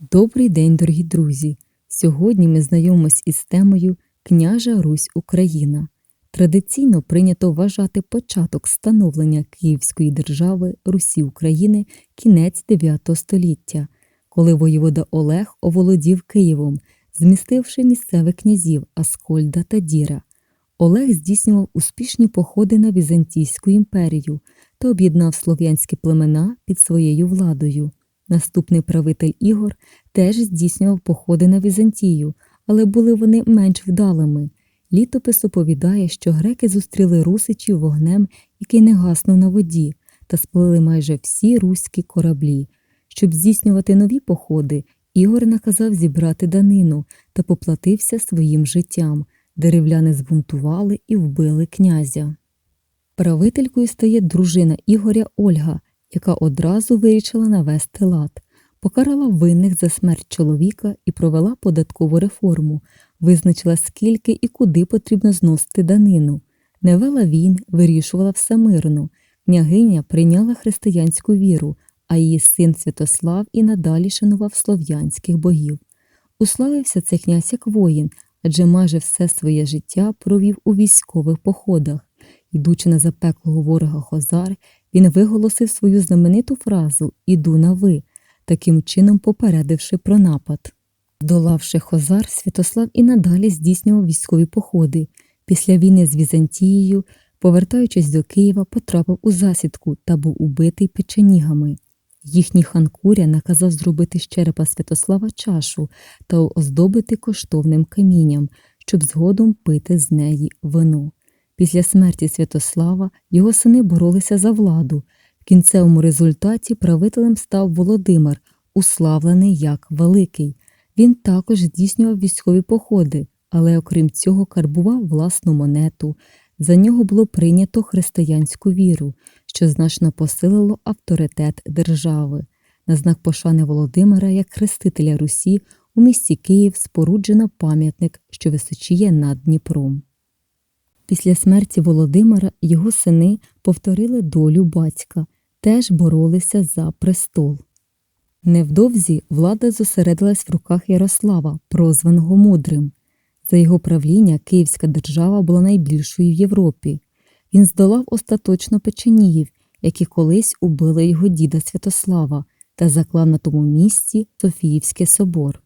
Добрий день, дорогі друзі! Сьогодні ми знайомимось із темою Княжа Русь Україна. Традиційно прийнято вважати початок становлення Київської держави Русі України кінець 9 століття, коли воєвода Олег оволодів Києвом, змістивши місцевих князів Аскольда та Діра. Олег здійснював успішні походи на Візантійську імперію та об'єднав слов'янські племена під своєю владою. Наступний правитель Ігор теж здійснював походи на Візантію, але були вони менш вдалими. Літопис оповідає, що греки зустріли русичів вогнем, який не гаснув на воді, та спалили майже всі руські кораблі. Щоб здійснювати нові походи, Ігор наказав зібрати данину та поплатився своїм життям. Деревляни збунтували і вбили князя. Правителькою стає дружина Ігоря Ольга, яка одразу вирішила навести лад, покарала винних за смерть чоловіка і провела податкову реформу, визначила скільки і куди потрібно зносити данину. Не вела війн, вирішувала все мирно. Княгиня прийняла християнську віру, а її син Святослав і надалі шанував слов'янських богів. Уславився цей князь як воїн, адже майже все своє життя провів у військових походах. Йдучи на запеклого ворога Хозар, він виголосив свою знамениту фразу Іду на ви, таким чином попередивши про напад. Здолавши Хозар, Святослав і надалі здійснював військові походи. Після війни з Візантією, повертаючись до Києва, потрапив у засідку та був убитий печенігами. Їхній хан Куря наказав зробити з черепа Святослава чашу та оздобити коштовним камінням, щоб згодом пити з неї вино. Після смерті Святослава його сини боролися за владу. В кінцевому результаті правителем став Володимир, уславлений як Великий. Він також здійснював військові походи, але окрім цього карбував власну монету. За нього було прийнято християнську віру, що значно посилило авторитет держави. На знак пошани Володимира як хрестителя Русі у місті Київ споруджено пам'ятник, що височіє над Дніпром. Після смерті Володимира його сини повторили долю батька, теж боролися за престол. Невдовзі влада зосередилась в руках Ярослава, прозваного Мудрим. За його правління Київська держава була найбільшою в Європі. Він здолав остаточно печеніїв, які колись убили його діда Святослава та заклав на тому місці Софіївський собор.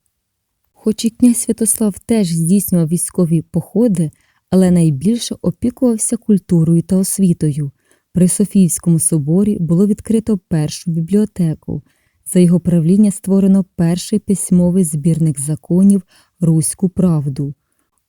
Хоч і князь Святослав теж здійснював військові походи, але найбільше опікувався культурою та освітою. При Софійському соборі було відкрито першу бібліотеку. За його правління створено перший письмовий збірник законів Руську правду.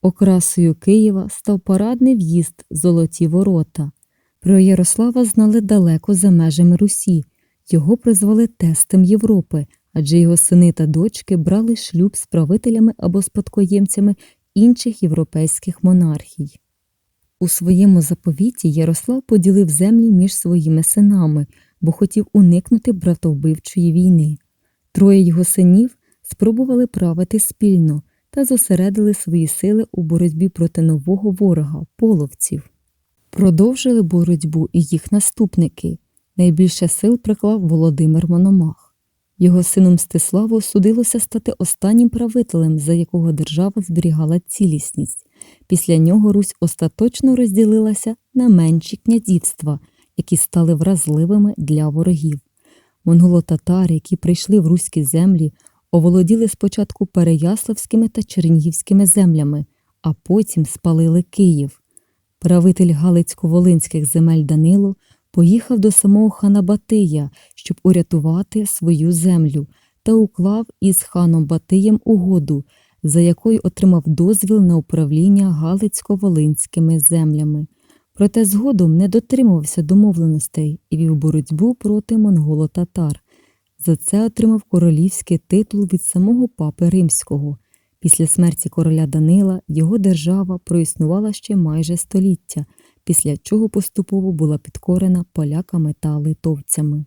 Окрасою Києва став парадний в'їзд Золоті ворота. Про Ярослава знали далеко за межами Русі. Його призвали тестем Європи, адже його сини та дочки брали шлюб з правителями або спадкоємцями інших європейських монархій. У своєму заповіті Ярослав поділив землі між своїми синами, бо хотів уникнути братовбивчої війни. Троє його синів спробували правити спільно та зосередили свої сили у боротьбі проти нового ворога половців. Продовжили боротьбу і їх наступники. Найбільше сил приклав Володимир Мономах. Його сину Мстиславу судилося стати останнім правителем, за якого держава зберігала цілісність. Після нього Русь остаточно розділилася на менші князівства, які стали вразливими для ворогів. Монголо-татари, які прийшли в руські землі, оволоділи спочатку Переяславськими та Чернігівськими землями, а потім спалили Київ. Правитель Галицько-Волинських земель Данило поїхав до самого хана Батия, щоб урятувати свою землю, та уклав із ханом Батиєм угоду, за якою отримав дозвіл на управління Галицько-Волинськими землями. Проте згодом не дотримувався домовленостей і вів боротьбу проти монголо-татар. За це отримав королівський титул від самого папи римського. Після смерті короля Данила його держава проіснувала ще майже століття, після чого поступово була підкорена поляками та литовцями.